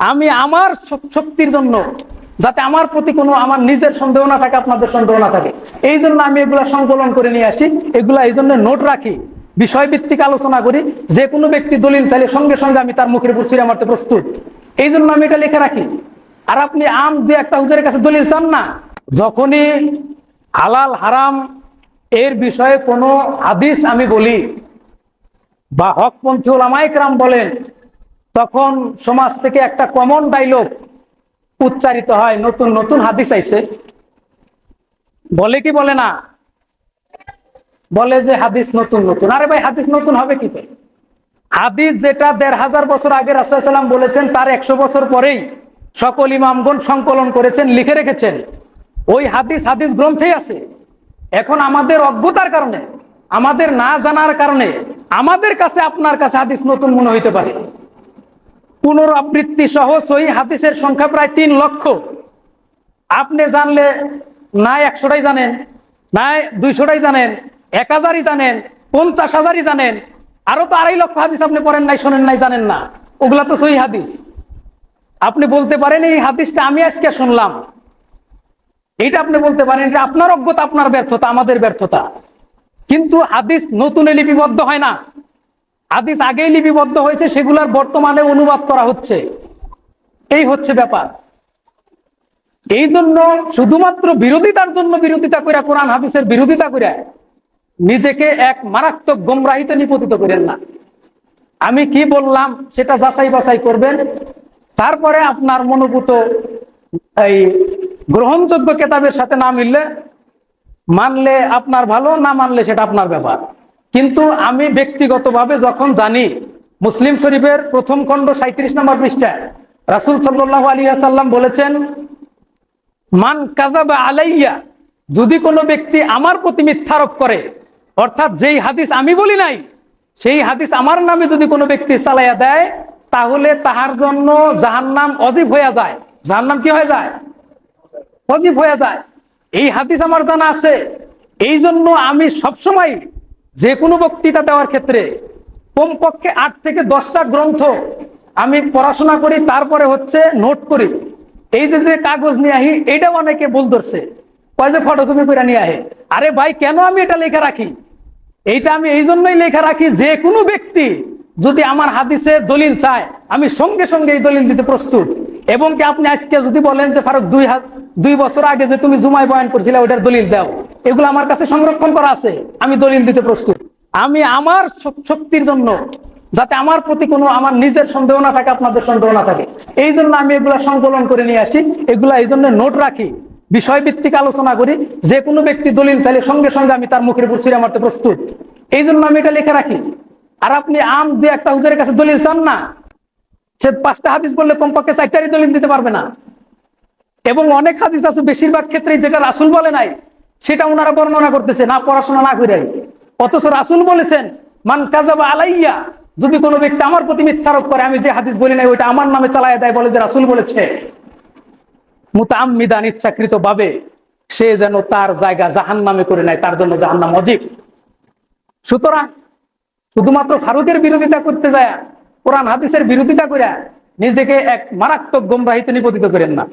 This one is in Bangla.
আমি আমার শক্তির জন্য, যাতে আমার প্রতি কোনো আমার নিজের সন্দেহ না থাকে, আপনাদের সন্দেহ না থাকে। এই জন্য আমি এগুলা সংকলন করে নিয়ে আসি। এগুলা এই জন্য নোট রাখি, বিষয়ভিত্তিক আলোচনা করি। যে কোনো ব্যক্তি দলিল চাইলে সঙ্গে সঙ্গে আমি তার মুখের উপর ছুঁড়ে মারতে প্রস্তুত। এই জন্য আমি এটা লিখে রাখি। আর আপনি আম দিয়ে একটা হুজুরের কাছে দলিল চান না, যখনই হালাল, হারাম এর বিষয়ে কোনো হাদিস আমি বলি, বা হকপন্থী ওলামাইকরাম বলেন তখন সমাজ থেকে একটা কমন ডাইলগ উচ্চারিত হয়, নতুন নতুন হাদিস আইছে। বলে কি বলে না? বলে যে হাদিস নতুন নতুন। আরে ভাই, হাদিস নতুন হবে কি করে? হাদিস যেটা দেড় হাজার বছর আগে রাসুলাম বলেছেন, তার একশো বছর পরেই সকল ইমামগণ সংকলন করেছেন, লিখে রেখেছেন। ওই হাদিস হাদিস গ্রন্থেই আছে। এখন আমাদের অজ্ঞতার কারণে, আমাদের না জানার কারণে, আমাদের কাছে আপনার কাছে হাদিস নতুন মনে হইতে পারে। পুনরাবৃত্তি সহ সহি হাদিসের সংখ্যা প্রায় তিন লক্ষ। আপনি জানলে না একশোটাই জানেন না দুইশোটাই জানেন, এক হাজারই জানেন, পঞ্চাশ হাজারই জানেন, আরও তো আড়াই লক্ষ হাদিস আপনি পড়েন নাই, শোনেন নাই, জানেন না। ওগুলা তো সহি হাদিস। আপনি বলতে পারেন এই হাদিসটা আমি আজকে শুনলাম। এটা আপনি বলতে পারেন এটা আপনার অজ্ঞতা, আপনার ব্যর্থতা, আমাদের ব্যর্থতা। কিন্তু হাদিস নতুনে লিপিবদ্ধ হয় না। হাদিস আগেই লিপিবদ্ধ হয়েছে, সেগুলার বর্তমানে অনুবাদ করা হচ্ছে। এই হচ্ছে ব্যাপার। এই জন্য শুধুমাত্র বিরোধিতার জন্য বিরোধিতা করে কোরআন হাদিসের বিরোধিতা করে নিজেকে এক মারাত্মক গোমরাহিতে নিপতিত করেন না। আমি কি বললাম, সেটা যাচাই বাছাই করবেন। তারপরে আপনার মনোভূত এই গ্রহণযোগ্য কেতাবের সাথে না মিললে, মানলে আপনার ভালো, না মানলে সেটা আপনার ব্যাপার। কিন্তু আমি ব্যক্তিগতভাবে যখন জানি মুসলিম শরীফের প্রথম খণ্ড সাঁত্রিশ নম্বর পৃষ্ঠায়, রাসুল সাল্লাহ আলী আসাল্লাম বলেছেন, মান কাজাবা আলাইয়া, যদি কোনো ব্যক্তি আমার প্রতি মিথ্যারোপ করে, অর্থাৎ যেই হাদিস আমি বলি নাই, সেই হাদিস আমার নামে যদি কোনো ব্যক্তি চালাইয়া দেয়, তাহলে তাহার জন্য জাহান্নাম অজীব হয়ে যায়। জাহান্নাম কি হয়ে যায়? অজীব হয়ে যায়। এই হাদিস আমার জানা আছে। এই জন্য আমি সবসময় যে কোনো বক্তৃতা দেওয়ার ক্ষেত্রে কমপক্ষে আট থেকে দশটা গ্রন্থ আমি পড়াশোনা করি, তারপরে হচ্ছে নোট করি। এই যে যে কাগজ নিয়ে আহি, এটাও অনেকে ভুল ধরছে। কয় যে, ফটোকপি করে নিয়ে আহে। আরে ভাই, কেন আমি এটা লেখা রাখি? এইটা আমি এই জন্যই লেখা রাখি যে কোনো ব্যক্তি যদি আমার হাদিসের দলিল চায়, আমি সঙ্গে সঙ্গে এই দলিল দিতে প্রস্তুত। এবং কি আপনি আজকে যদি বলেন যে, ফারুক, দুই হাত দুই বছর আগে যে তুমি জুমাই বয়ান করছিলে ওটার দলিল দাও। এগুলো আমার কাছে সংরক্ষণ করা আছে। আমি দলিল দিতে প্রস্তুত। আমি আমার শক্তির জন্য, যাতে আমার প্রতি কোনো আমার নিজের সন্দেহ না থাকে, আপনাদের সন্দেহ না থাকে। এই জন্য আমি এগুলা সংকলন করে নিয়ে আসি। এগুলা এই জন্য নোট রাখি, বিষয়ভিত্তিক আলোচনা করি। যে কোনো ব্যক্তি দলিল চাইলে সঙ্গে সঙ্গে আমি তার মুখের উপর ছিঁড়ে মারতে প্রস্তুত। এই জন্য আমি এটা লিখে রাখি। আর আপনি আম দিয়ে একটা হুজুরের কাছে দলিল চান না, সে পাঁচটা হাদিস বললে কমপক্ষে চারটারই দলিল দিতে পারবে না। এবং অনেক হাদিস আছে, বেশিরভাগ ক্ষেত্রে যেটা রাসুল বলে নাই সেটা ওনারা বর্ণনা করতেছে, না পড়াশোনা না করে অথচ রাসুল বলেছেন, মান কাজাবা আলাইয়া যদি কোনো ব্যক্তি আমার প্রতি মিথ্যারোপ করে, আমি যে হাদিস বলি নাই, ওইটা আমার নামে চালায় দেয় বলে যে রাসুল বলেছে। মুতামিদান ইচ্ছাকৃত ভাবে সে যেন তার জায়গা জাহান নামে করে নেয়, তার জন্য জাহান্নাম অজীব। সুতরাং শুধুমাত্র ফারুকের বিরোধিতা করতে যায়, কোরআন হাদিসের বিরোধিতা করে নিজেকে এক মারাত্মক গোমরাহিতে নিপতিত করেন না।